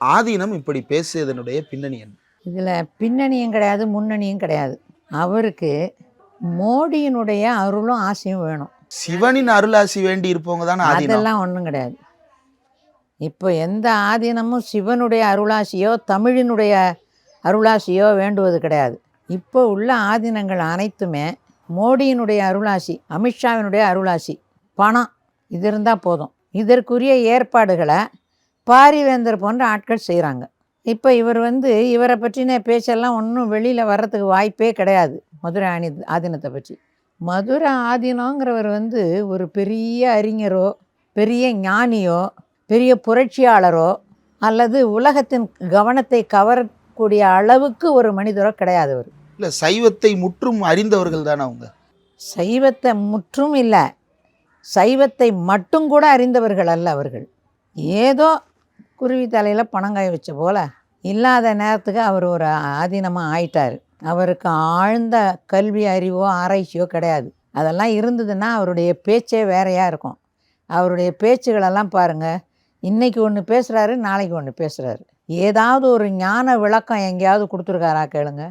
ஆதீனம் இப்படி பேசியதனுடைய பின்னணி என்ன? இதில் பின்னணியும் கிடையாது முன்னணியும் கிடையாது. அவருக்கு மோடியினுடைய அருளும் ஆசையும் வேணும். சிவனின் அருளாசி வேண்டி இருப்பவங்க தானே அதெல்லாம் ஒன்றும் கிடையாது. இப்போ எந்த ஆதீனமும் சிவனுடைய அருளாசியோ தமிழினுடைய அருளாசியோ வேண்டுவது கிடையாது. இப்போ உள்ள ஆதீனங்கள் அனைத்துமே மோடியினுடைய அருளாசி அமித்ஷாவினுடைய அருளாசி பணம் இது இருந்தால் போதும். இதற்குரிய ஏற்பாடுகளை பாரிவேந்தர் போன்ற ஆட்கள் செய்கிறாங்க இப்போ இவர் வந்து இவரை பற்றின பேச்செல்லாம் ஒன்றும் வெளியில் வர்றதுக்கு வாய்ப்பே கிடையாது மதுரை ஆணி ஆதீனத்தை பற்றி. மதுரை ஆதீனங்கிறவர் வந்து ஒரு பெரிய அறிஞரோ பெரிய ஞானியோ பெரிய புரட்சியாளரோ அல்லது உலகத்தின் கவனத்தை கவரக்கூடிய அளவுக்கு ஒரு மனிதரோ கிடையாது அவர் இல்ல சைவத்தை முற்றும் அறிந்தவர்கள் தானே அவங்க? சைவத்தை முற்றும் இல்லை சைவத்தை மட்டும் கூட அறிந்தவர்கள் அல்ல அவர்கள். ஏதோ குருவி தலையில் பணங்காய வச்ச போல் இல்லாத நேரத்துக்கு அவர் ஒரு ஆதீனமாக ஆயிட்டார். அவருக்கு ஆழ்ந்த கல்வி அறிவோ ஆராய்ச்சியோ கிடையாது. அதெல்லாம் இருந்ததுன்னா அவருடைய பேச்சே வேறையாக இருக்கும். அவருடைய பேச்சுகளெல்லாம் பாருங்கள் இன்றைக்கி ஒன்று பேசுகிறாரு நாளைக்கு ஒன்று பேசுகிறாரு ஏதாவது ஒரு ஞான விளக்கம் எங்கேயாவது கொடுத்துருக்காரா கேளுங்க.